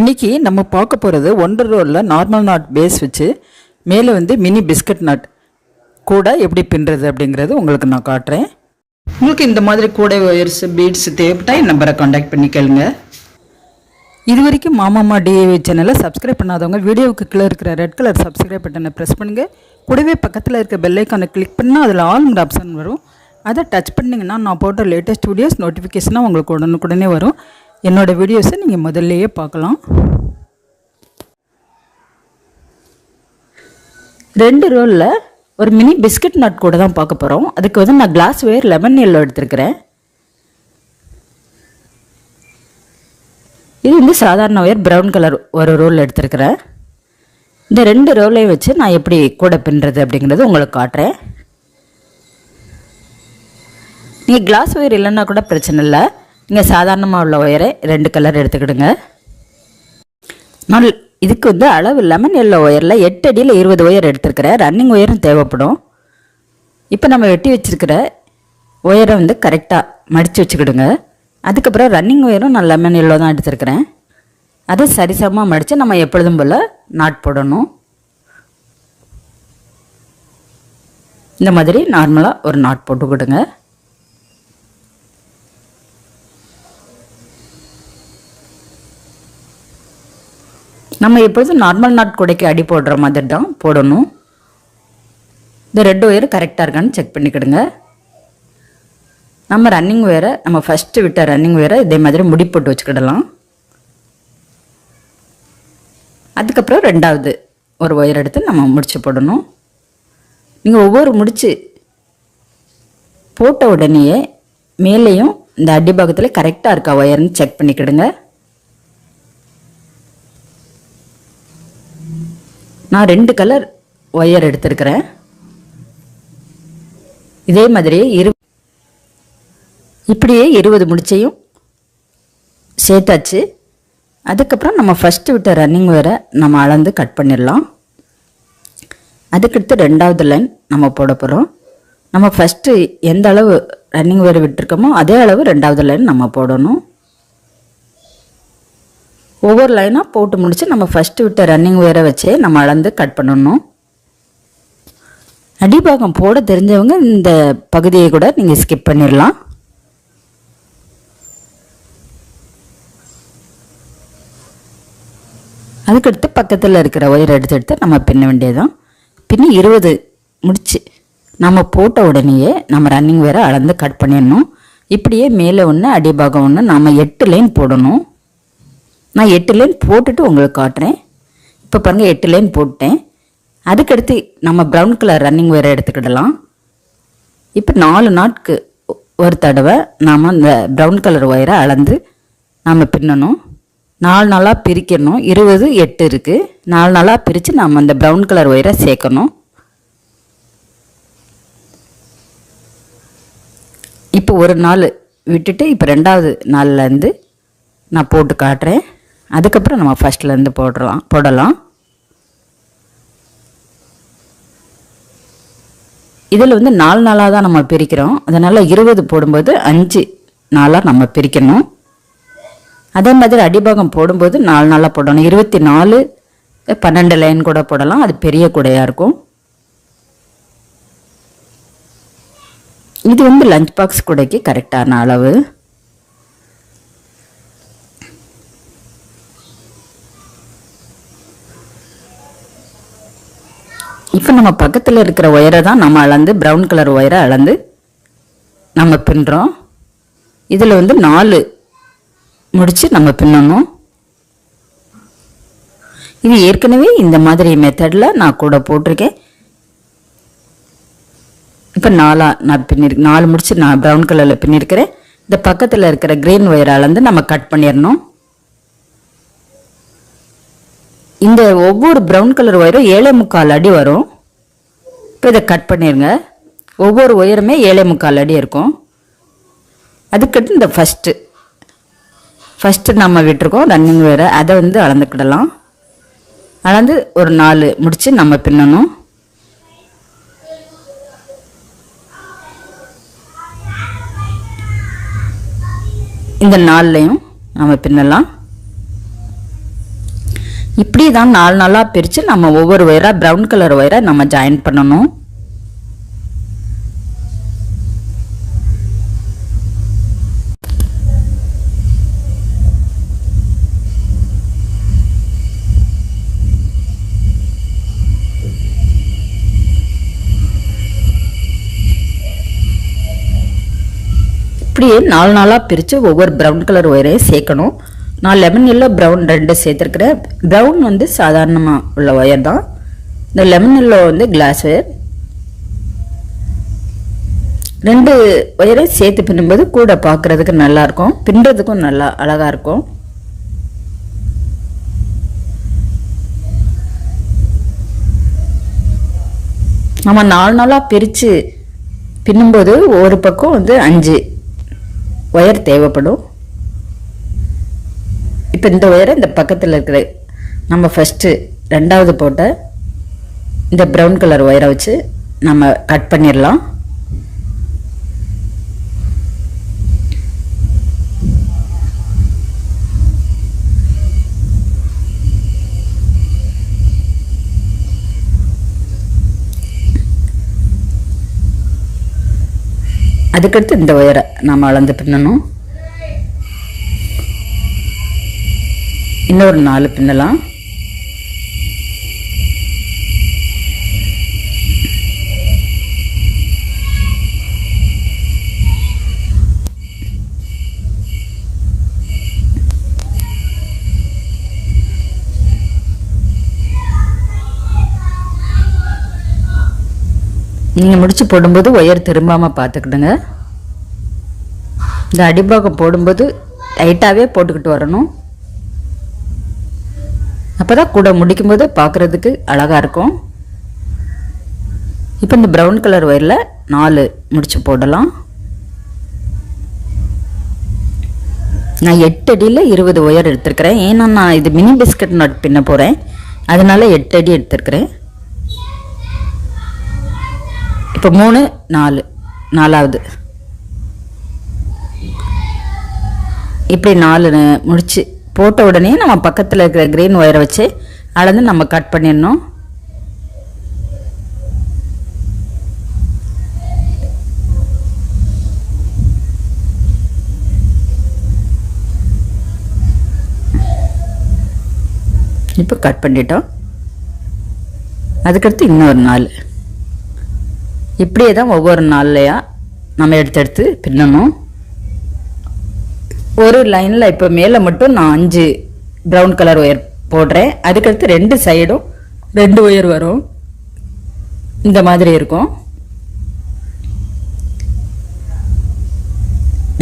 இன்றைக்கி நம்ம பார்க்க போகிறது ஒன்றரை ரோலில் நார்மல் நாட் பேஸ் வச்சு மேலே வந்து மினி பிஸ்கட் நாட் கூட எப்படி பின்னுறது அப்படிங்கிறது உங்களுக்கு நான் காட்டுறேன். உங்களுக்கு இந்த மாதிரி கூடை ஒயர்ஸ் பீட்ஸ் தேவைப்பட்டால் என் நம்பரை காண்டாக்ட் பண்ணி கேளுங்க. இது வரைக்கும் மாமாமா டிஏவி சேனலை சப்ஸ்கிரைப் பண்ணாதவங்க வீடியோவுக்கு கீழே இருக்கிற ரெட் கலர் சப்ஸ்கிரைப் பட்டனை ப்ரெஸ் பண்ணுங்கள் கூடவே பக்கத்தில் இருக்க பெல்லைக்கானை கிளிக் பண்ணால் அதில் ஆல்ங்கிற ஆப்ஷன் வரும். அதை டச் பண்ணிங்கன்னா நான் போட்ட லேட்டஸ்ட் வீடியோஸ் நோட்டிஃபிகேஷனாக உங்களுக்கு உடனுக்குடனே வரும். என்னோடய வீடியோஸை நீங்கள் முதல்லையே பார்க்கலாம். ரெண்டு ரோலில் ஒரு மினி பிஸ்கட் நட் கூட தான் பார்க்க போகிறோம் அதுக்கு வந்து நான் கிளாஸ் வேர் லெமன் எல்லோ எடுத்துருக்கிறேன். இது வந்து சாதாரண ஒயர் ப்ரௌன் கலர் ஒரு ரோல் எடுத்திருக்கிறேன். இந்த ரெண்டு ரோலையும் வச்சு நான் எப்படி கூட பின்னுறது அப்படிங்கிறது உங்களுக்கு காட்டுறேன். நீங்கள் கிளாஸ் ஒயர் இல்லைன்னா கூட பிரச்சனை இல்லை. நீங்கள் சாதாரணமாக உள்ள ஒயரை ரெண்டு கலர் எடுத்துக்கிடுங்க. நான் இதுக்கு வந்து அளவு லெமன் எல்லோ ஒயரில் எட்டு அடியில் இருபது ஒயர் எடுத்துருக்கிறேன் ரன்னிங் ஒயரும் தேவைப்படும். இப்போ நம்ம வெட்டி வச்சுருக்கிற ஒயரை வந்து கரெக்டாக மடித்து வச்சுக்கிடுங்க. அதுக்கப்புறம் ரன்னிங் ஒயரும் நான் லெமன் எல்லோ தான் எடுத்துருக்கிறேன். அதை சரிசமமாக மடித்து நம்ம எப்பொழுதும் போல் நாட் போடணும். இந்த மாதிரி நார்மலாக ஒரு நாட் போட்டுக்கிடுங்க. நம்ம எப்பொழுதும் நார்மல் நாட் கூடைக்கு அடி போடுற மாதிரி தான் போடணும். இந்த ரெட் ஒயர் கரெக்டாக இருக்கான்னு செக் பண்ணிக்கிடுங்க. நம்ம ரன்னிங் வேரை நம்ம ஃபஸ்ட்டு விட்ட ரன்னிங் வேரை இதே மாதிரி முடி போட்டு வச்சுக்கிடலாம். அதுக்கப்புறம் ரெண்டாவது ஒரு ஒயர் எடுத்து நம்ம முடிச்சு போடணும். நீங்கள் ஒவ்வொரு முடிச்சு போட்ட உடனேயே மேலேயும் இந்த அடிபாகத்தில் கரெக்டாக இருக்கா ஒயர்னு செக் பண்ணிக்கிடுங்க. நான் ரெண்டு கலர் ஒயர் எடுத்திருக்கிறேன். இதே மாதிரியே இரு இப்படியே இருபது முடிச்சையும் சேர்த்தாச்சு. அதுக்கப்புறம் நம்ம ஃபஸ்ட்டு விட்ட ரன்னிங் வேரை நம்ம அளந்து கட் பண்ணிடலாம். அதுக்கடுத்து ரெண்டாவது லைன் நம்ம போட போகிறோம் நம்ம ஃபஸ்ட்டு எந்த அளவு ரன்னிங் வேறு விட்டுருக்கோமோ அதே அளவு ரெண்டாவது லைன் நம்ம போடணும். ஒவ்வொரு லைனாக போட்டு முடித்து நம்ம ஃபஸ்ட்டு விட்ட ரன்னிங் வேரை வச்சே நம்ம அளந்து கட் பண்ணணும். அடிபாகம் போட தெரிஞ்சவங்க இந்த பகுதியை கூட நீங்கள் ஸ்கிப் பண்ணிடலாம். அதுக்கடுத்து பக்கத்தில் இருக்கிற ஒயர் எடுத்து எடுத்து நம்ம பின்ன வேண்டியதுதான். பின்ன இருபது முடிச்சு நம்ம போட்ட உடனேயே நம்ம ரன்னிங் வேற அளந்து கட் பண்ணிடணும். இப்படியே மேலே ஒன்று அடிபாகம் ஒன்று நம்ம எட்டு லைன் போடணும். நான் எட்டு லைன் போட்டுட்டு உங்களுக்கு காட்டுறேன். இப்போ பாருங்கள் எட்டு லைன் போட்டேன் அதுக்கடுத்து நம்ம ப்ரௌன் கலர் ரன்னிங் வேறு எடுத்துக்கிடலாம். இப்போ நாலு நாட்கு ஒரு தடவை நாம் அந்த ப்ரௌன் கலர் ஒயரை அளந்து நாம் பின்னணும். நாலு நாளாக பிரிக்கணும். இருபது எட்டு இருக்குது நாலு நாளாக பிரித்து நாம் அந்த ப்ரௌன் கலர் ஒயரை சேர்க்கணும். இப்போ ஒரு நாள் விட்டுட்டு இப்போ ரெண்டாவது நாள்லேருந்து நான் போட்டு காட்டுறேன். அதுக்கப்புறம் நம்ம ஃபஸ்ட்லேருந்து போடலாம் போடலாம். இதில் வந்து நாலு நாளாக தான் நம்ம பிரிக்கிறோம். அதனால் இருபது போடும்போது அஞ்சு நாளாக நம்ம பிரிக்கணும். அதே மாதிரி அடிபாகம் போடும்போது நாலு நாளாக போடணும். இருபத்தி நாலு பன்னெண்டு லைன் கூட போடலாம். அது பெரிய கூடையாக இருக்கும். இது வந்து லஞ்ச் பாக்ஸ் கூடைக்கு கரெக்டான அளவு. இப்போ நம்ம பக்கத்தில் இருக்கிற ஒயரை தான் நம்ம அளந்து ப்ரௌன் கலர் ஒயரை அளந்து நம்ம பின்னுறோம். இதில் வந்து நாலு முடித்து நம்ம பின்னணும். இது ஏற்கனவே இந்த மாதிரி மெத்தடில் நான் கூட போட்டிருக்கேன். இப்போ நாலாக நான் பின்னிருக்கேன் நாலு முடிச்சு நான் ப்ரௌன் கலரில் பின்னிருக்கிறேன். இந்த பக்கத்தில் இருக்கிற க்ரீன் ஒயரை அளந்து நம்ம கட் பண்ணிடணும். இந்த ஒவ்வொரு ப்ரௌன் கலர் ஒயரும் ஏழை முக்கால் அடி வரும். இப்போ இதை கட் பண்ணிடுங்க ஒவ்வொரு ஒயருமே ஏழை முக்கால் அடி இருக்கும். அதுக்கடுத்து இந்த ஃபஸ்ட்டு ஃபஸ்ட்டு நம்ம விட்டுருக்கோம். ரன்னிங் வேறு. அதை வந்து அளந்துக்கிடலாம் அளந்து ஒரு நாலு முடித்து நம்ம பின்னணும். இந்த நாள்லையும் நம்ம பின்னலாம். இப்படி தான் நாலு நாளாக பிரித்து நம்ம ஒவ்வொரு ஒயராக ப்ரௌன் கலர் ஒயரை நம்ம ஜாயின் பண்ணணும். இப்படியே நாலு நாளாக பிரித்து ஒவ்வொரு ப்ரௌன் கலர் ஒயரையும் சேர்க்கணும். நான் லெமன் எல்லோ ப்ரௌன் ரெண்டு சேர்த்துருக்குறேன். ப்ரௌன் வந்து சாதாரணமாக உள்ள ஒயர் தான். இந்த லெமன் எல்லோ வந்து கிளாஸ் ஒயர் ரெண்டு ஒயரையும் சேர்த்து பின்னும்போது கூட பார்க்குறதுக்கு நல்லாயிருக்கும். பின்னுறதுக்கும் நல்லா அழகாக இருக்கும். நம்ம நாலு நாளாக பிரித்து பின்னும்போது ஒரு பக்கம் வந்து அஞ்சு ஒயர் தேவைப்படும். இப்போ இந்த ஒயரை இந்த பக்கத்தில் இருக்கிற நம்ம ஃபஸ்ட்டு ரெண்டாவது போட்ட இந்த ப்ரௌன் கலர் ஒயரை வச்சு நம்ம கட் பண்ணிடலாம் அதுக்கடுத்து இந்த ஒயரை நாம் அளந்து பின்னணும். இன்னொரு நாலு பின்னலாம். நீங்கள் முடிச்சு போடும்போது ஒயர் திரும்பாமல் பார்த்துக்கிடுங்க இந்த அடிபாகம் போடும்போது டைட்டாகவே போட்டுக்கிட்டு வரணும். அப்போ தான் கூட முடிக்கும்போது பார்க்குறதுக்கு அழகாக இருக்கும். இப்போ இந்த ப்ரௌன் கலர் ஒயரில் நாலு முடிச்சு போடலாம். நான் எட்டு அடியில் இருபது ஒயர் எடுத்திருக்கிறேன். ஏன்னா நான் இது மினி பிஸ்கட் நட் பின்ன போகிறேன் அதனால் எட்டு அடி எடுத்திருக்கிறேன். இப்போ மூணு நாலு நாலாவது. இப்படி நாலு முடிச்சு போட்ட உடனே நம்ம பக்கத்தில் இருக்கிற கிரீன் ஒயரை வச்சு அளந்து நம்ம கட் பண்ணிடணும். இப்போ கட் பண்ணிட்டோம். அதுக்கடுத்து இன்னொரு நாள். இப்படியே தான் ஒவ்வொரு நாள்லையா நம்ம எடுத்து எடுத்து பின்னணும். ஒரு லைனில் இப்போ மேலே மட்டும் நான் அஞ்சு ப்ரௌன் கலர் ஒயர் போடுறேன். அதுக்கடுத்து ரெண்டு சைடும் ரெண்டு ஒயர் வரும். இந்த மாதிரி இருக்கும்.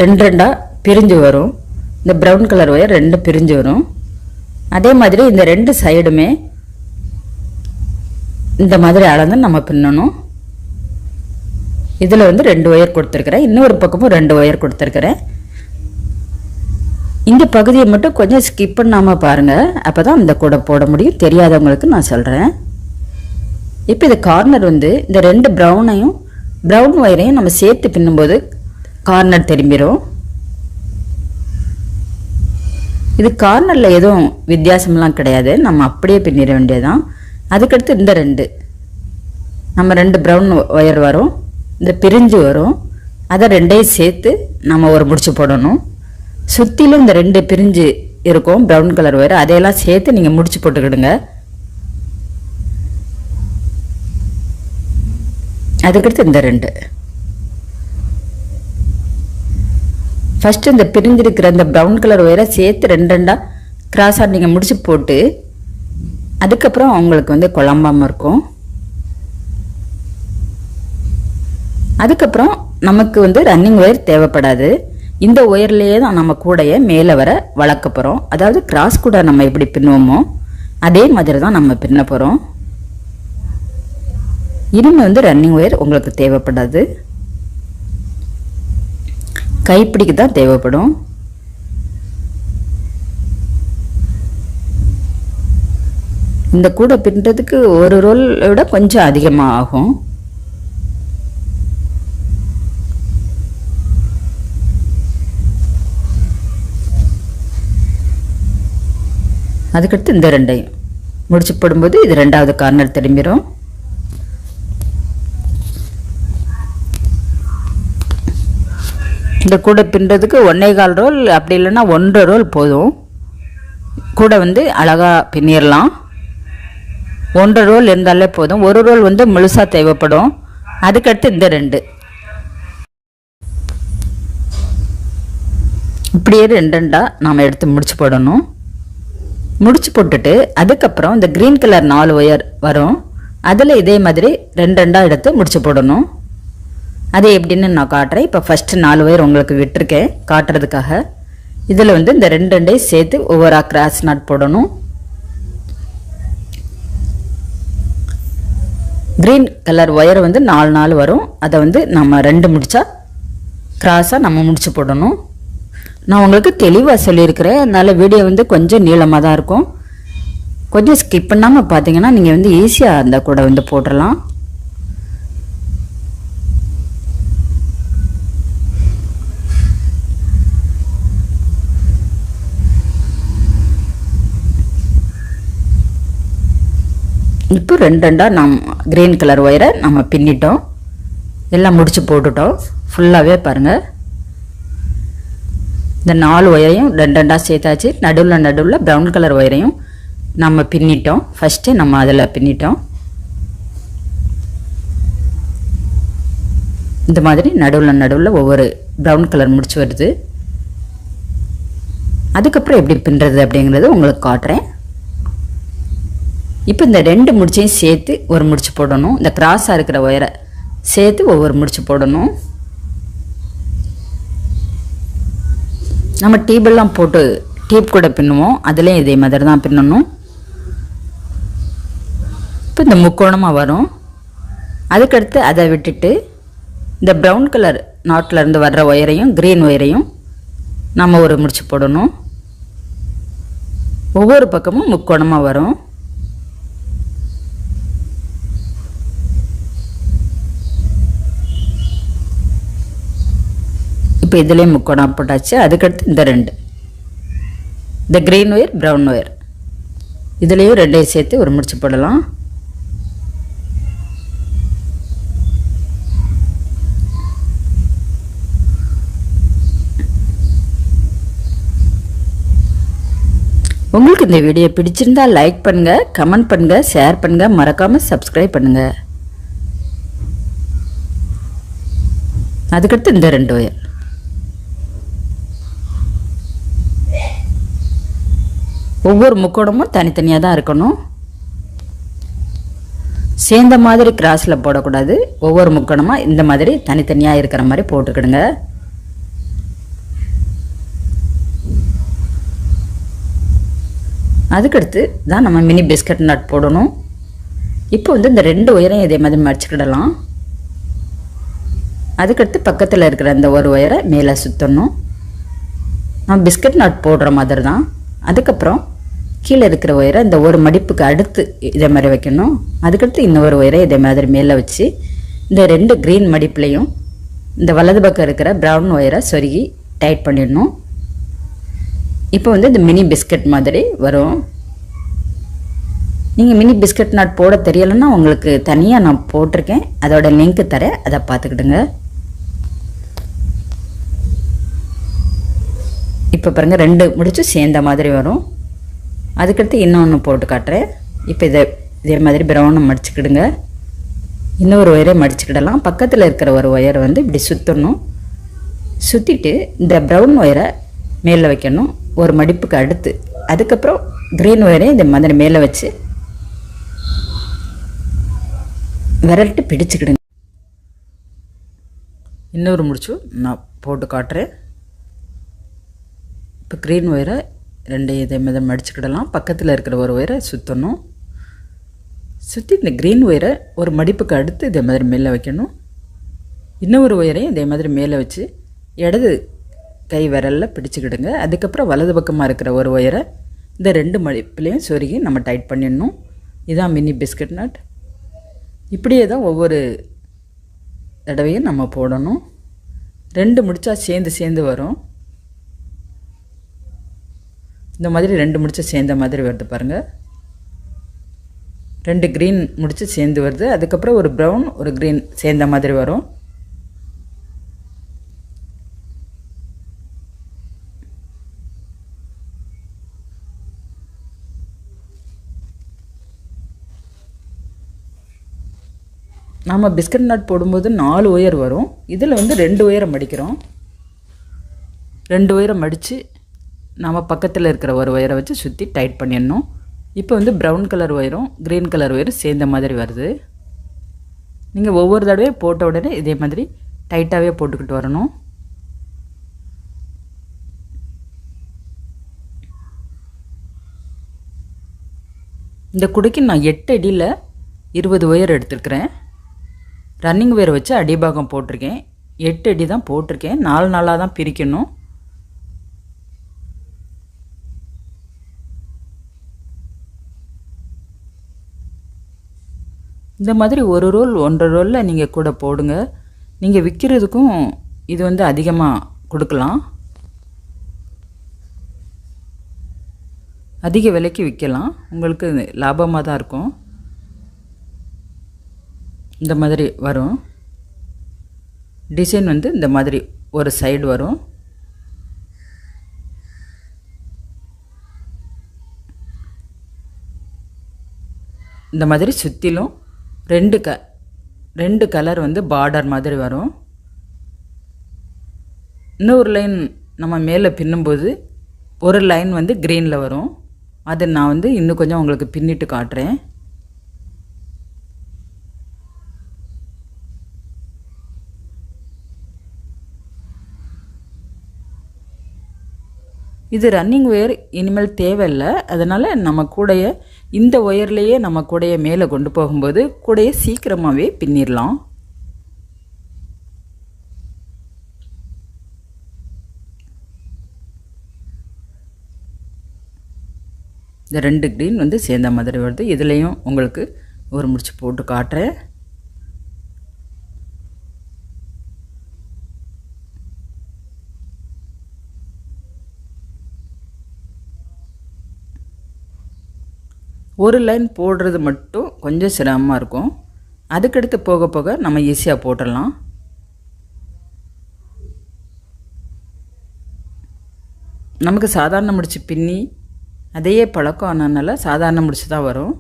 ரெண்டு ரெண்டாக பிரிஞ்சு வரும். இந்த ப்ரௌன் கலர் ஒயர் ரெண்டு பிரிஞ்சு வரும். அதே மாதிரி இந்த ரெண்டு சைடுமே இந்த மாதிரி அளந்து நம்ம பின்னணும். இதில் வந்து ரெண்டு ஒயர் கொடுத்துருக்குறேன். இன்னொரு பக்கமும் ரெண்டு ஒயர் கொடுத்துருக்குறேன். இந்த பகுதியை மட்டும் கொஞ்சம் ஸ்கிப் பண்ணாமல் பாருங்கள் அப்போ தான் இந்த கூட போட முடியும். தெரியாதவங்களுக்கு நான் சொல்கிறேன் இப்போ இது கார்னர் வந்து இந்த ரெண்டு ப்ரௌனையும் ப்ரௌன் ஒயரையும் நம்ம சேர்த்து பின்னும்போது கார்னர் திரும்பிடும் இது கார்னரில் எதுவும் வித்தியாசம்லாம் கிடையாது. நம்ம அப்படியே பின்னிட வேண்டியதுதான். அதுக்கடுத்து இந்த ரெண்டு. நம்ம ரெண்டு ப்ரௌன் ஒயர் வரும். இந்த பிரிஞ்சு வரும். அதை ரெண்டையும் சேர்த்து நம்ம ஒரு முடிச்சு போடணும். சுற்றிலும் இந்த ரெண்டு பிரிஞ்சு இருக்கும். ப்ரௌன் கலர் ஒயர் அதையெல்லாம் சேர்த்து நீங்கள் முடிச்சு போட்டுக்கிடுங்க. அதுக்கடுத்து இந்த ரெண்டு. ஃபஸ்ட்டு இந்த பிரிஞ்சிருக்கிற இந்த ப்ரௌன் கலர் ஒயரை சேர்த்து ரெண்டு ரெண்டாக கிராஸாக நீங்கள் முடிச்சு போட்டு அதுக்கப்புறம் உங்களுக்கு வந்து குழம்பாமல் இருக்கும். அதுக்கப்புறம் நமக்கு வந்து ரன்னிங் ஒயர் தேவைப்படாது. இந்த ஒயர்லேயே தான் நம்ம கூடைய மேலே வர வளர்க்க போகிறோம் அதாவது கிராஸ் கூட நம்ம எப்படி பின்னுவோமோ அதே மாதிரி தான் நம்ம பின்ன போகிறோம் இனிமே வந்து ரன்னிங் ஒயர் உங்களுக்கு தேவைப்படாது. கைப்பிடிக்கு தான் தேவைப்படும். இந்த கூடை பின்னுறதுக்கு ஒரு ரோல் விட கொஞ்சம் அதிகமாக ஆகும். அதுக்கடுத்து இந்த ரெண்டையும். முடிச்சு போடும்போது இது ரெண்டாவது கார்னர் திரும்பிடும் இந்த கூடை பின்னுறதுக்கு ஒன்றே கால் ரோல் அப்படி இல்லைன்னா ஒன்றரை ரோல் போதும். கூடை வந்து அழகாக பின்னிடலாம் ஒன்றரை ரோல் இருந்தாலே போதும். ஒரு ரோல் வந்து முழுசாக தேவைப்படும். அதுக்கடுத்து இந்த ரெண்டு. இப்படியே ரெண்டு ரெண்டாக நாம் எடுத்து முடிச்சு போடணும். முடிச்சு போட்டுட்டு அதுக்கப்புறம் இந்த க்ரீன் கலர் நாலு ஒயர் வரும். அதில் இதே மாதிரி ரெண்டு ரெண்டாக எடுத்து முடிச்சு போடணும். அது எப்படின்னு நான் காட்டுறேன். இப்போ ஃபஸ்ட்டு நாலு ஒயர் உங்களுக்கு விட்டுருக்கேன் காட்டுறதுக்காக. இதில் வந்து இந்த ரெண்டு ரெண்டையும் சேர்த்து ஒவ்வொரு கிராஸ் நாட் போடணும். க்ரீன் கலர் ஒயர் வந்து நாலு நாள் வரும். அதை வந்து நம்ம ரெண்டு முடித்தா கிராஸாக நம்ம முடிச்சு போடணும். நான் உங்களுக்கு தெளிவாக சொல்லியிருக்கிறேன். அதனால் வீடியோ வந்து கொஞ்சம் நீளமாக தான் இருக்கும். கொஞ்சம் ஸ்கிப் பண்ணாமல் பார்த்தீங்கன்னா நீங்கள் வந்து ஈஸியாக அந்த கூட வந்து போட்டுடலாம் இப்போ ரெண்டு ரெண்டாக நம் க்ரீன் கலர் ஒயரை நம்ம பின்னிட்டோம். எல்லாம் முடித்து போட்டுட்டோம். ஃபுல்லாகவே பாருங்கள் இந்த நாலு ஒயரையும் ரெண்டு ரெண்டாக சேர்த்தாச்சு. நடுவில் நடுவில் ப்ரௌன் கலர் ஒயரையும் நம்ம பின்னிட்டோம். ஃபஸ்ட்டு நம்ம அதில் பின்னிட்டோம். இந்த மாதிரி நடுவில் நடுவில் ஒவ்வொரு ப்ரௌன் கலர் முடிச்சு வருது. அதுக்கப்புறம் எப்படி பின்னுறது அப்படிங்கிறது உங்களுக்கு காட்டுறேன். இப்போ இந்த ரெண்டு முடிச்சையும் சேர்த்து ஒரு முடிச்சு போடணும். இந்த கிராஸாக இருக்கிற ஒயரை சேர்த்து ஒவ்வொரு முடிச்சு போடணும். நம்ம டீபெல்லாம் போட்டு டீப் கூட பின்னுவோம். அதுலேயும் இதே மாதிரி தான் பின்னணும். இப்போ இந்த முக்கோணமாக வரும். அதுக்கடுத்து அதை விட்டுட்டு இந்த ப்ரௌன் கலர் நாட்டில் இருந்து வர்ற ஒயரையும் க்ரீன் ஒயரையும் நம்ம ஒரு முடிச்சு போடணும். ஒவ்வொரு பக்கமும் முக்கோணமாக வரும். இப்போ இதுலேயும் முக்கோணம் போட்டாச்சு. அதுக்கடுத்து இந்த ரெண்டு. இந்த க்ரீன் ஒயர் ப்ரௌன் ஒயர் இதுலேயும் ரெண்டையும் சேர்த்து ஒரு முடிச்சு போடலாம். உங்களுக்கு இந்த வீடியோ பிடிச்சிருந்தா லைக் பண்ணுங்க கமெண்ட் பண்ணுங்க ஷேர் பண்ணுங்க மறக்காம சப்ஸ்கிரைப் பண்ணுங்க. அதுக்கடுத்து இந்த ரெண்டு ஒயர் ஒவ்வொரு முக்கோணமும் தனித்தனியாக தான் இருக்கணும். சேர்ந்த மாதிரி கிராஸில் போடக்கூடாது. ஒவ்வொரு முக்கோணமாக இந்த மாதிரி தனித்தனியாக இருக்கிற மாதிரி போட்டுக்கிடுங்க. அதுக்கடுத்து தான் நம்ம மினி பிஸ்கட் நட் போடணும். இப்போ வந்து இந்த ரெண்டு ஒயரையும் இதே மாதிரி மடிச்சுக்கிடலாம். அதுக்கடுத்து பக்கத்தில் இருக்கிற அந்த ஒரு ஒயரை மேலே சுற்றணும் நம்ம பிஸ்கட் நட் போடுற மாதிரி தான் அதுக்கப்புறம் கீழே இருக்கிற ஒயரை இந்த ஒரு மடிப்புக்கு அடுத்து இதே மாதிரி வைக்கணும். அதுக்கடுத்து இன்னொரு ஒயரை இதே மாதிரி மேலே வச்சு இந்த ரெண்டு க்ரீன் மடிப்புலையும் இந்த வலது பக்கம் இருக்கிற ப்ரௌன் ஒயரை சொருகி டைட் பண்ணிடணும். இப்போ வந்து இந்த மினி பிஸ்கட் மாதிரி வரும். நீங்கள் மினி பிஸ்கட் நாட் போட தெரியலைன்னா உங்களுக்கு தனியாக நான் போட்டிருக்கேன். அதோட லிங்க் தரேன். அதை பார்த்துக்கிடுங்க. இப்போ பாருங்கள் ரெண்டு முடிச்சு சேர்ந்த மாதிரி வரும். அதுக்கடுத்து இன்னொன்று போட்டு காட்டுறேன். இப்போ இதை இதே மாதிரி ப்ரௌனை மடிச்சுக்கிடுங்க. இன்னொரு ஒயரை மடிச்சுக்கிடலாம். பக்கத்தில் இருக்கிற ஒரு ஒயரை வந்து இப்படி சுற்றணும் சுற்றிட்டு இந்த ப்ரௌன் ஒயரை மேலே வைக்கணும். ஒரு மடிப்புக்கு அடுத்து. அதுக்கப்புறம் க்ரீன் ஒயரை இந்த மாதிரி மேலே வச்சு விரல்ட்டு பிடிச்சிக்கிடுங்க. இன்னொரு முடிச்சு நான் போட்டு காட்டுறேன். இப்போ க்ரீன் ஒயரை ரெண்டு இதே மாதிரி மடிச்சுக்கிடலாம் பக்கத்தில் இருக்கிற ஒரு ஒயரை சுற்றணும் சுற்றி இந்த க்ரீன் ஒயரை ஒரு மடிப்புக்கு அடுத்து இதே மாதிரி மேலே வைக்கணும். இன்னொரு ஒயரையும் இதே மாதிரி மேலே வச்சு இடது கை விரலில் பிடிச்சிக்கிடுங்க. அதுக்கப்புறம் வலது பக்கமாக இருக்கிற ஒரு ஒயரை இந்த ரெண்டு மடிப்புலேயும் சொருகி நம்ம டைட் பண்ணிடணும். இதான் மினி பிஸ்கட் நட் இப்படியே தான் ஒவ்வொரு தடவையும் நம்ம போடணும். ரெண்டு முடித்தா சேர்ந்து சேர்ந்து வரும். இந்த மாதிரி ரெண்டு முடிச்சு சேர்ந்த மாதிரி வருது பாருங்கள் ரெண்டு க்ரீன் முடிச்சு சேர்ந்து வருது. அதுக்கப்புறம் ஒரு ப்ரௌன் ஒரு க்ரீன் சேர்ந்த மாதிரி வரும். நாம் பிஸ்கட் நட் போடும்போது நாலு ஒயர் வரும். இதில் வந்து ரெண்டு ஒயரை மடிக்கிறோம் ரெண்டு ஒயரை மடித்து நாம் பக்கத்தில் இருக்கிற ஒரு ஒயரை வச்சு சுற்றி டைட் பண்ணிடணும். இப்போ வந்து ப்ரௌன் கலர் ஒயரும் க்ரீன் கலர் ஒயரும் சேர்ந்த மாதிரி வருது. நீங்கள் ஒவ்வொரு தடவையும் போட்ட உடனே இதே மாதிரி டைட்டாகவே போட்டுக்கிட்டு வரணும். இந்த குடைக்கு நான் எட்டு அடியில் இருபது ஒயர் எடுத்துருக்கிறேன். ரன்னிங் ஒயர் வச்சு அடிபாகம் போட்டிருக்கேன். எட்டு அடி தான் போட்டிருக்கேன். நாலு நாளாக தான் பிரிக்கணும். இந்த மாதிரி ஒரு ரோல் ஒன்றரை ரோலில் நீங்கள் கூட போடுங்க. நீங்கள் விற்கிறதுக்கும் இது வந்து அதிகமாக கொடுக்கலாம். அதிக விலைக்கு விற்கலாம் உங்களுக்கு லாபமாக தான் இருக்கும். இந்த மாதிரி வரும். டிசைன் வந்து இந்த மாதிரி ஒரு சைடு வரும். இந்த மாதிரி சுற்றிலும் ரெண்டு க ரெண்டு கலர் வந்து பார்டர் மாதிரி வரும். இன்னொரு லைன் நம்ம மேலே பின்னும்போது ஒரு லைன் வந்து க்ரீனில் வரும். அதை நான் வந்து இன்னும் கொஞ்சம் உங்களுக்கு பின்னிட்டு காட்டுறேன். இது ரன்னிங் ஒயர் இனிமேல் தேவையில்லை. அதனால் நம்ம கூடைய இந்த ஒயர்லேயே நம்ம கூடைய மேலே கொண்டு போகும்போது கூடைய சீக்கிரமாகவே பின்னிடலாம். இந்த ரெண்டு க்ரீன் வந்து சேர்ந்த மாதிரி வருது. இதுலேயும் உங்களுக்கு ஒரு முடிச்சு போட்டு காட்டுறேன். ஒரு லைன் போடுறது மட்டும் கொஞ்சம் சிரமமாக இருக்கும். அதுக்கடுத்து போக போக நம்ம ஈஸியாக போட்டுடலாம். நமக்கு சாதாரண முடிச்சு பின்னி அதையே பழக்கம் ஆனதுனால சாதாரண முடிச்சு தான் வரும்.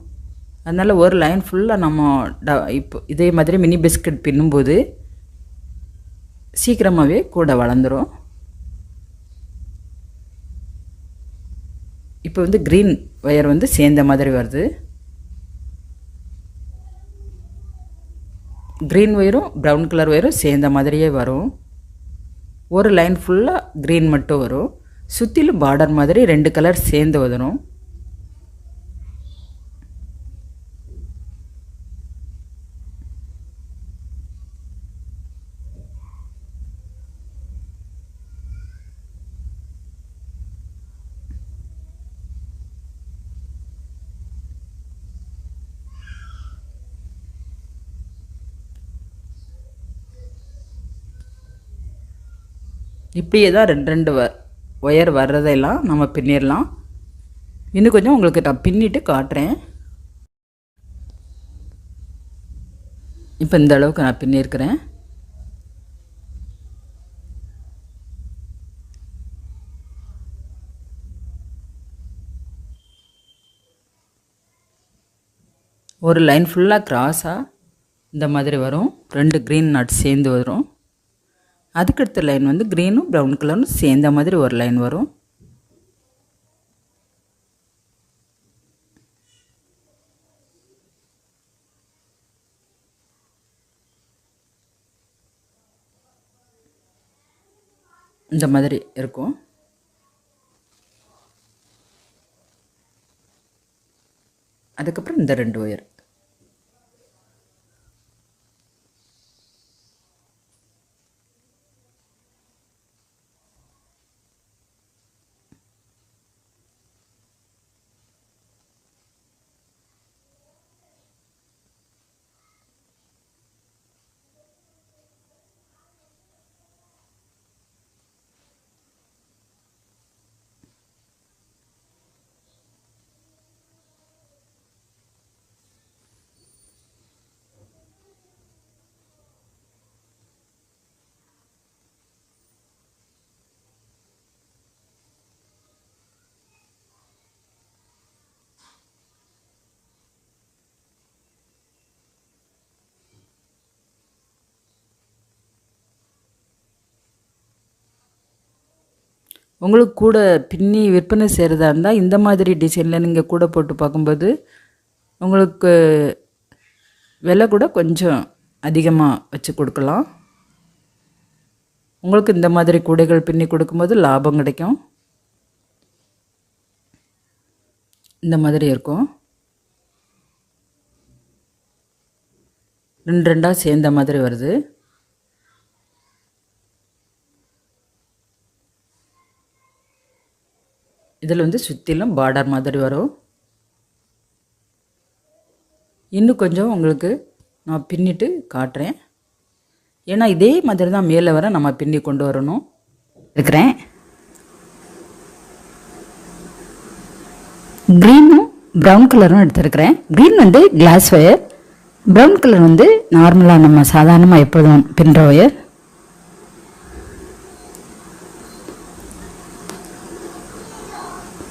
அதனால் ஒரு லைன் ஃபுல்லாக நம்ம ட இப்போ இதே மாதிரி மினி பிஸ்கட் பின்னும்போது சீக்கிரமாகவே கூட வளர்ந்துடும் இப்போ வந்து க்ரீன் ஒயர் வந்து சேர்ந்த மாதிரி வருது. க்ரீன் ஒயரும் ப்ரௌன் கலர் ஒயரும் சேர்ந்த மாதிரியே வரும். ஒரு லைன் ஃபுல்லாக க்ரீன் மட்டும் வரும். சுற்றிலும் பார்டர் மாதிரி ரெண்டு கலர் சேர்ந்து வரும். இப்படியே தான் ரெண்டு ரெண்டு வ ஒயர் வர்றதையெல்லாம் நம்ம பின்னிடலாம். இன்னும் கொஞ்சம் உங்களுக்கு நான் பின்னிட்டு காட்டுறேன். இப்போ இந்த அளவுக்கு நான் பின்னிருக்கிறேன். ஒரு லைன் ஃபுல்லாக கிராஸாக இந்த மாதிரி வரும். ரெண்டு க்ரீன் நட் சேர்ந்து வரும். அதுக்கடுத்த லைன் வந்து க்ரீனும் ப்ரௌன் கலரும் சேர்ந்த மாதிரி ஒரு லைன் வரும். இந்த மாதிரி இருக்கும். அதுக்கப்புறம் இந்த ரெண்டு ஒயர் உங்களுக்கு கூட பின்னி விற்பனை செய்கிறதா இருந்தால் இந்த மாதிரி டிசைனில் நீங்கள் கூட போட்டு பார்க்கும்போது உங்களுக்கு விலை கூட கொஞ்சம் அதிகமாக வச்சு கொடுக்கலாம். உங்களுக்கு இந்த மாதிரி கூடைகள் பின்னி கொடுக்கும்போது லாபம் கிடைக்கும். இந்த மாதிரி இருக்கும். ரெண்டு ரெண்டாக சேர்ந்த மாதிரி வருது. இதில் வந்து சுற்றிலும் பார்டர் மாதிரி வரும். இன்னும் கொஞ்சம் உங்களுக்கு நான் பின்னிட்டு காட்டுறேன். ஏன்னா இதே மாதிரி தான் மேலே வர நம்ம பின்னி கொண்டு வரணும். இருக்கிறேன். க்ரீனும் ப்ரௌன் கலரும் எடுத்துருக்கிறேன். க்ரீன் வந்து கிளாஸ் ஒயர் ப்ரௌன் கலர் வந்து நார்மலாக நம்ம சாதாரணமாக எப்போதும் பின்னுற ஒயர்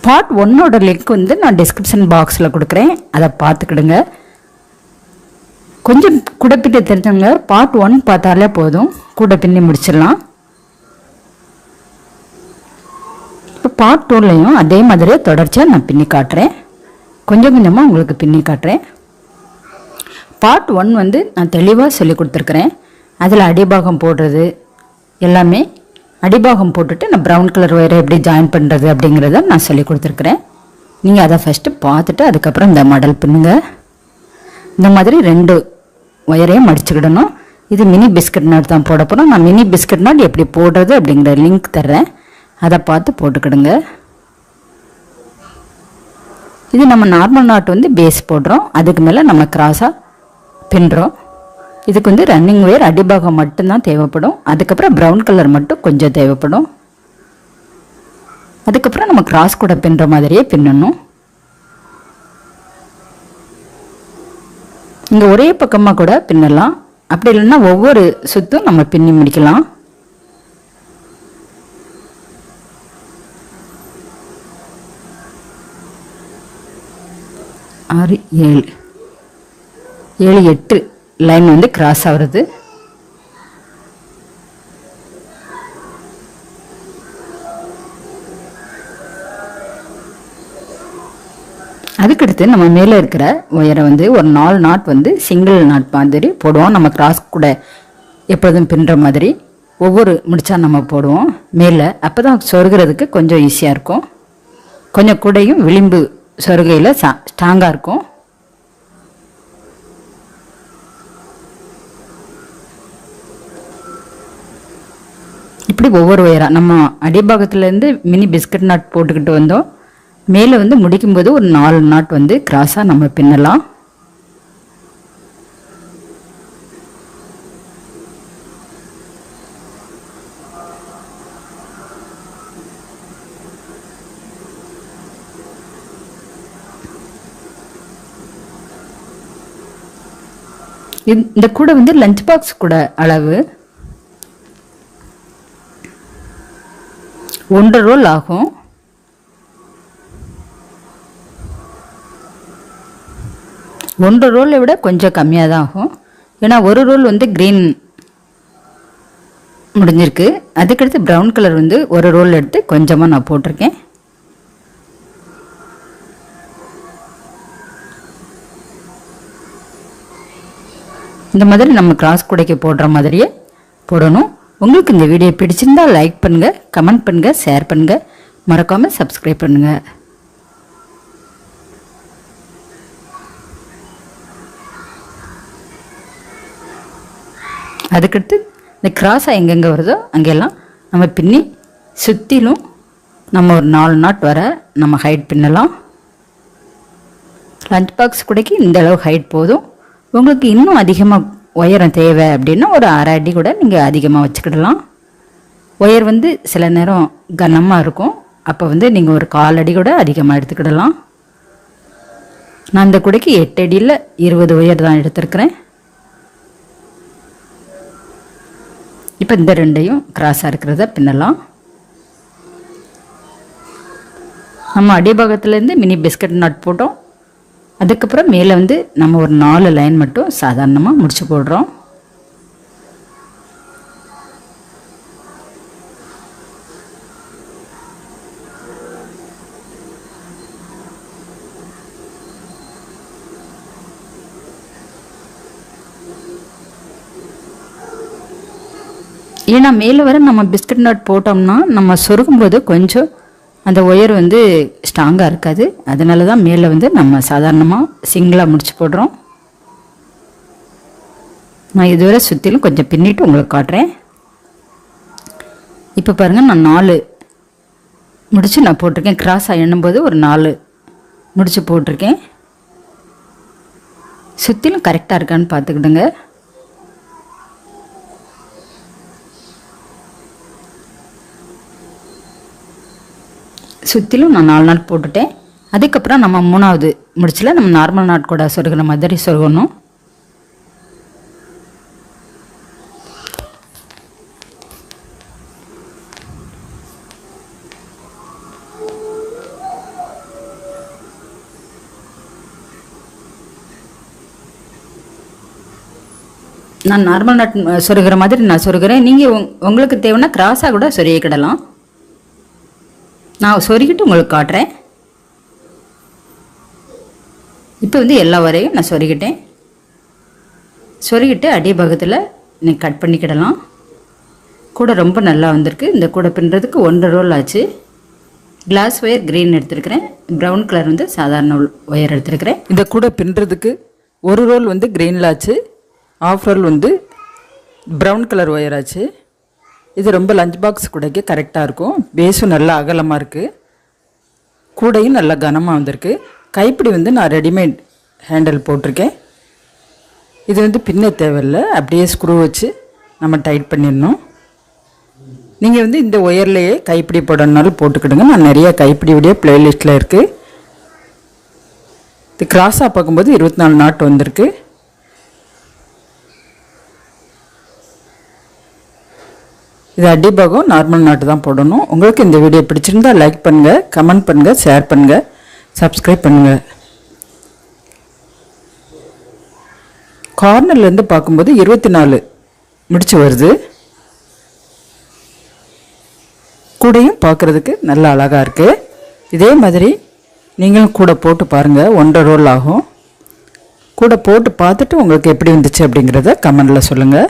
பார்ட் ஒன்னோட லிங்க் வந்து நான் டிஸ்கிரிப்ஷன் பாக்ஸில் கொடுக்குறேன். அதை பார்த்துக்கிடுங்க. கொஞ்சம் குடப்பிட்டு தெரிஞ்சவங்க பார்ட் ஒன் பார்த்தாலே போதும். கூட பின்னி முடிச்சிடலாம். இப்போ பார்ட் டூலையும் அதே மாதிரி தொடர்ச்சியாக நான் பின்னி காட்டுறேன். கொஞ்சம் கொஞ்சமாக உங்களுக்கு பின்னி காட்டுறேன். பார்ட் ஒன் வந்து நான் தெளிவாக சொல்லி கொடுத்துருக்குறேன். அதில் அடிபாகம் போடுறது எல்லாமே அடிபாகம் போட்டுட்டு நான் ப்ரௌன் கலர் ஒயரை எப்படி ஜாயின் பண்ணுறது அப்படிங்கிறத நான் சொல்லி கொடுத்துருக்குறேன். நீங்கள் அதை ஃபஸ்ட்டு பார்த்துட்டு அதுக்கப்புறம் இந்த மாடல் பின்னுங்க. இந்த மாதிரி ரெண்டு ஒயரையும் மடிச்சுக்கிடணும். இது மினி பிஸ்கட் நாட் தான் போட போகிறோம் நான் மினி பிஸ்கட் நாட் எப்படி போடுறது அப்படிங்கிற லிங்க் தர்றேன். அதை பார்த்து போட்டுக்கிடுங்க. இது நம்ம நார்மல் நாட் வந்து பேஸ் போடுறோம். அதுக்கு மேலே நம்ம கிராஸாக பின்னுறோம் இதுக்கு வந்து ரன்னிங் வேர் அடிபாகம் மட்டும்தான் தேவைப்படும். அதுக்கப்புறம் ப்ரௌன் கலர் மட்டும் கொஞ்சம் தேவைப்படும். அதுக்கப்புறம் நம்ம கிராஸ் கூட பின்னுற மாதிரியே பின்னணும். இங்கே ஒரே பக்கமாக கூட பின்னலாம். அப்படி இல்லைன்னா ஒவ்வொரு சுத்தும் நம்ம பின்னி முடிக்கலாம். ஆறு ஏழு. ஏழு எட்டு. லைன் வந்து கிராஸ் ஆகுறது அதுக்கடுத்து நம்ம மேலே இருக்கிற ஒயரை வந்து ஒரு நாலு நாட் வந்து சிங்கிள் நாட் மாதிரி போடுவோம். நம்ம கிராஸ் கூட எப்பொழுதும் பின்னுற மாதிரி ஒவ்வொரு முடிச்சா நம்ம போடுவோம். மேலே அப்போ தான் சொருகிறதுக்கு கொஞ்சம் ஈஸியாக இருக்கும். கொஞ்சம் கூடையும் விளிம்பு சொருகையில் சா ஸ்ட்ராங்காக இருக்கும். இப்படி ஒவ்வொரு ஒயராக நம்ம அடிபாகத்துலேருந்து மினி பிஸ்கட் நாட் போட்டுக்கிட்டு வந்தோம். மேலே வந்து முடிக்கும்போது ஒரு நாலு நாட் வந்து கிராஸாக நம்ம பின்னலாம். இந்த- கூட வந்து லஞ்ச் பாக்ஸ் கூட அளவு. ஒன்றரை ரோல் ஆகும். ஒன்றரை ரோலை விட கொஞ்சம் கம்மியாக தான் ஆகும். ஏன்னா ஒரு ரோல் வந்து க்ரீன் முடிஞ்சிருக்கு. அதுக்கடுத்து ப்ரௌன் கலர் வந்து ஒரு ரோல் எடுத்து கொஞ்சமாக நான் போட்டிருக்கேன். இந்த மாதிரி நம்ம கிராஸ் குடைக்கு போடுற மாதிரியே போடணும். உங்களுக்கு இந்த வீடியோ பிடிச்சிருந்தா லைக் பண்ணுங்கள் கமெண்ட் பண்ணுங்கள் ஷேர் பண்ணுங்கள் மறக்காமல் சப்ஸ்கிரைப் பண்ணுங்கள் அதுக்கடுத்து இந்த கிராஸாக எங்கெங்கே வருதோ அங்கெல்லாம் நம்ம பின்னி சுற்றிலும் நம்ம ஒரு நாலு நாட் வர நம்ம ஹைட் பின்னலாம். லஞ்ச் பாக்ஸ் கூடைக்கு இந்த அளவு ஹைட் போதும். உங்களுக்கு இன்னும் அதிகமாக உயரம் தேவை அப்படின்னா ஒரு அரை அடி கூட நீங்கள் அதிகமாக வச்சுக்கிடலாம். ஒயர் வந்து சில நேரம் கனமாக இருக்கும். அப்போ வந்து நீங்கள் ஒரு கால் அடி கூட அதிகமாக எடுத்துக்கிடலாம். நான் இந்த குடைக்கு எட்டு அடியில் இருபது ஒயர் தான் எடுத்திருக்கிறேன். இப்போ இந்த ரெண்டையும் கிராஸாக இருக்கிறத பின்னலாம். நம்ம அடிபாகத்துலேருந்து மினி பிஸ்கட் நட் போட்டோம். அதுக்கப்புறம் மேலே வந்து நம்ம ஒரு நாலு லைன் மட்டும் சாதாரணமாக முடிச்சு போடுறோம். ஏன்னா மேலே வர நம்ம பிஸ்கட் நட் போட்டோம்னா நம்ம சொருகும் போது கொஞ்சம் அந்த ஒயர் வந்து ஸ்ட்ராங்காக இருக்காது. அதனால தான் மேலே வந்து நம்ம சாதாரணமாக சிங்கிளாக முடிச்சு போடுறோம். நான் இதுவரை சுற்றிலும் கொஞ்சம் பின்னிட்டு உங்களுக்கு காட்டுறேன். இப்போ பாருங்கள் நான் நாலு முடிச்சு நான் போட்டிருக்கேன். கிராஸாக எண்ணும்போது ஒரு நாலு முடிச்சு போட்டிருக்கேன். சுற்றிலும் கரெக்டாக இருக்கான்னு பார்த்துக்கிடுங்க. சுற்றிலும் நான் நாலு நாட் போட்டுட்டேன். அதுக்கப்புறம் நம்ம மூணாவது முடிச்சில் நம்ம நார்மல் நாட் கூட சொருகிற மாதிரி சொருகணும். நான் நார்மல் நட் சொருகிற மாதிரி நான் சொருகிறேன். நீங்கள் உங் உங்களுக்கு தேவைன்னா கிராஸாக கூட சொருகிக்கிடலாம். நான் சொருகிட்டு உங்களுக்கு காட்டுறேன். இப்போ வந்து எல்லா வரையும் நான் சொருகிட்டேன். சொருகிட்டு அடிபாகத்தில் நீ கட் பண்ணிக்கிடலாம். கூட ரொம்ப நல்லா வந்திருக்கு. இந்த கூடை பின்னுறதுக்கு ஒன்றரை ரோல் ஆச்சு. கிளாஸ் ஒயர் க்ரீன் எடுத்துருக்கிறேன். ப்ரௌன் கலர் வந்து சாதாரண ஒயர் எடுத்துருக்கிறேன். இந்த கூடை பின்னுறதுக்கு ஒரு ரோல் வந்து க்ரீனில் ஆச்சு. ஆஃப் ரோல் வந்து ப்ரௌன் கலர் ஒயர் ஆச்சு. இது ரொம்ப லஞ்ச் பாக்ஸ் கூடைக்கு கரெக்டாக இருக்கும். பேஸும் நல்லா அகலமாக இருக்குது கூடையும் நல்லா கனமாக வந்திருக்கு. கைப்பிடி வந்து நான் ரெடிமேட் ஹேண்டில் போட்டிருக்கேன். இது வந்து பின்ன தேவையில்லை. அப்படியே ஸ்க்ரூ வச்சு நம்ம டைட் பண்ணிடணும். நீங்கள் வந்து இந்த ஒயர்லேயே கைப்பிடி போடணுனாலும் போட்டுக்கிடுங்க. நான் நிறைய கைப்பிடியுடைய ப்ளேலிஸ்ட்டில் இருக்குது இது கிராஸாக பார்க்கும்போது இருபத்தி நாலு நாட்டு வந்திருக்கு. இது அடிபாகம் நார்மல் நாட்டு தான் போடணும். உங்களுக்கு இந்த வீடியோ பிடிச்சிருந்தா லைக் பண்ணுங்கள் கமெண்ட் பண்ணுங்கள் ஷேர் பண்ணுங்கள் சப்ஸ்கிரைப் பண்ணுங்கள் கார்னர்லேருந்து பார்க்கும்போது இருபத்தி நாலு முடிச்சு வருது. கூடையும் பார்க்குறதுக்கு நல்ல அழகாக இருக்குது இதே மாதிரி நீங்களும் கூட போட்டு பாருங்கள் ஒன்றரை ரோல் ஆகும். கூட போட்டு பார்த்துட்டு உங்களுக்கு எப்படி வந்துச்சு அப்படிங்கிறத கமெண்டில் சொல்லுங்கள்